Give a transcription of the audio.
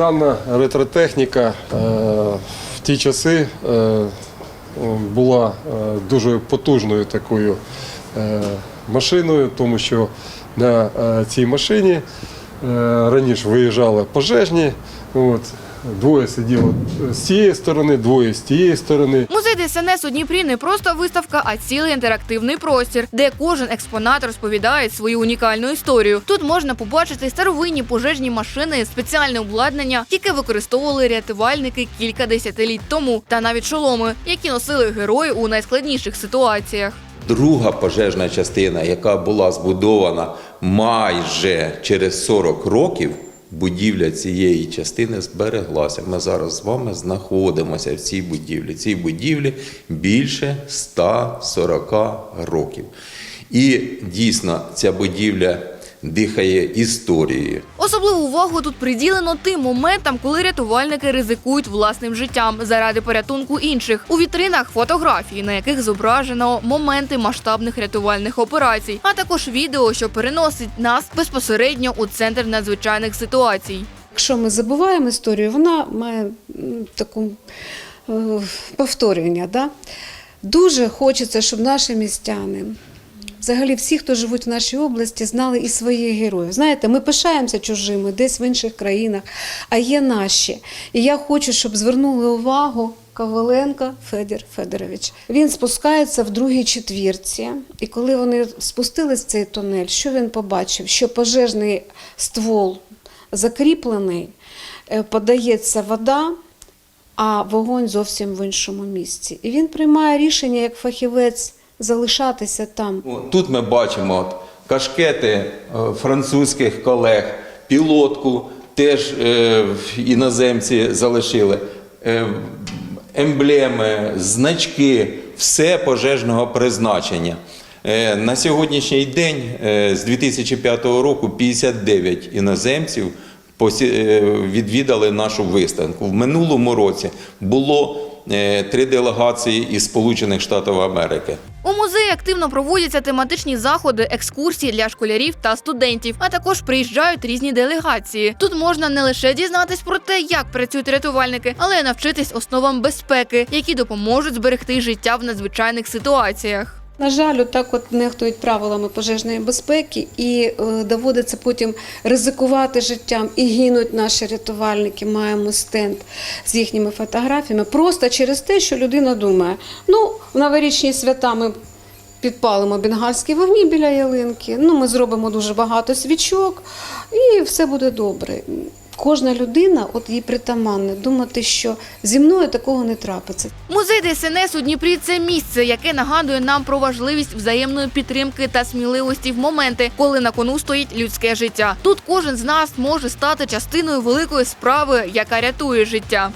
Дана ретротехніка е, в ті часи е, була е, дуже потужною такою машиною, тому що на цій машині раніше виїжджали пожежні. От, двоє сиділо з цієї сторони, двоє з тієї сторони. Музей ДСНС у Дніпрі не просто виставка, а цілий інтерактивний простір, де кожен експонат розповідає свою унікальну історію. Тут можна побачити старовинні пожежні машини, спеціальне обладнання, яке використовували рятувальники кілька десятиліть тому, та навіть шоломи, які носили герої у найскладніших ситуаціях. Друга пожежна частина, яка була збудована майже через 40 років, будівля цієї частини збереглася. Ми зараз з вами знаходимося в цій будівлі. Цій будівлі більше 140 років. І дійсно ця будівля дихає історією. Особливу увагу тут приділено тим моментам, коли рятувальники ризикують власним життям заради порятунку інших. У вітринах фотографії, на яких зображено моменти масштабних рятувальних операцій, а також відео, що переносить нас безпосередньо у центр надзвичайних ситуацій. Якщо ми забуваємо історію, вона має таку е, повторювання. Да? Дуже хочеться, щоб наші містяни, взагалі всі, хто живуть в нашій області, знали і своїх героїв. Знаєте, ми пишаємося чужими десь в інших країнах, а є наші. І я хочу, щоб звернули увагу. Коваленко Федір Федорович. Він спускається в другій четвірці, і коли вони спустились в цей тунель, що він побачив? Що пожежний ствол закріплений, е, подається вода, а вогонь зовсім в іншому місці. І він приймає рішення як фахівець залишатися там. Тут ми бачимо от, кашкети е, французьких колег, пілотку теж е, іноземці залишили, е, емблеми, значки, все пожежного призначення. Е, На сьогоднішній день е, з 2005 року 59 іноземців е, відвідали нашу виставку. В минулому році було три делегації із Сполучених Штатів Америки. У музеї активно проводяться тематичні заходи, екскурсії для школярів та студентів, а також приїжджають різні делегації. Тут можна не лише дізнатись про те, як працюють рятувальники, але й навчитись основам безпеки, які допоможуть зберегти життя в надзвичайних ситуаціях. На жаль, так от нехтують правилами пожежної безпеки і е, доводиться потім ризикувати життям і гинуть наші рятувальники. Маємо стенд з їхніми фотографіями просто через те, що людина думає: ну, в новорічні свята ми підпалимо бенгальські вогні біля ялинки, ну, ми зробимо дуже багато свічок, і все буде добре. Кожна людина, от їй притаманне, думати, що зі мною такого не трапиться. Музей ДСНС у Дніпрі це місце, яке нагадує нам про важливість взаємної підтримки та сміливості в моменти, коли на кону стоїть людське життя. Тут кожен з нас може стати частиною великої справи, яка рятує життя.